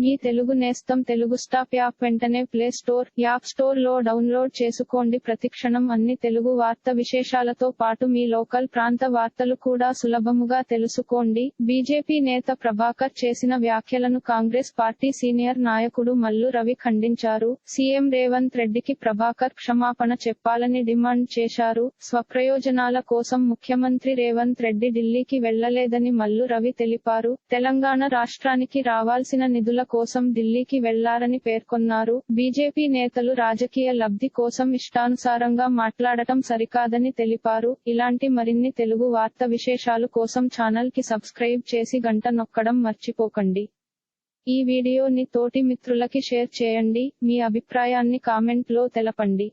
మీ తెలుగు నేస్తం Telugu stop app వెంటనే play store app స్టోర్లో డౌన్లోడ్ చేసుకోండి. ప్రతిక్షణం అన్ని తెలుగు వార్త విశేషాలతో పాటు మీ లోకల్ ప్రాంత వార్తలు కూడా సులభముగా తెలుసుకోండి. బీజేపీ నేత ప్రభాకర్ చేసిన వ్యాఖ్యలను కాంగ్రెస్ పార్టీ సీనియర్ నాయకుడు మల్లు రవి ఖండించారు. సీఎం రేవంత్ రెడ్డికి ప్రభాకర్ క్షమాపణ చెప్పాలని డిమాండ్ చేశారు. స్వప్రయోజనాల కోసం ముఖ్యమంత్రి రేవంత్ రెడ్డి ఢిల్లీకి వెళ్ళలేదని మల్లు రవి తెలిపారు. తెలంగాణ రాష్ట్రానికి రావాల్సిన నిధుల కోసం ఢిల్లీకి వెళ్ళారని పేర్కొన్నారు. బీజేపీ నేతలు రాజకీయ లబ్ధి కోసం ఇష్టానుసారంగా మాట్లాడటం సరికాదని తెలిపారు. ఇలాంటి మరిన్ని తెలుగు వార్త విశేషాలు కోసం ఛానల్కి సబ్స్క్రైబ్ చేసి గంట నొక్కడం మర్చిపోకండి. ఈ వీడియోని తోటి మిత్రులకి షేర్ చేయండి. మీ అభిప్రాయాన్ని కామెంట్లో తెలపండి.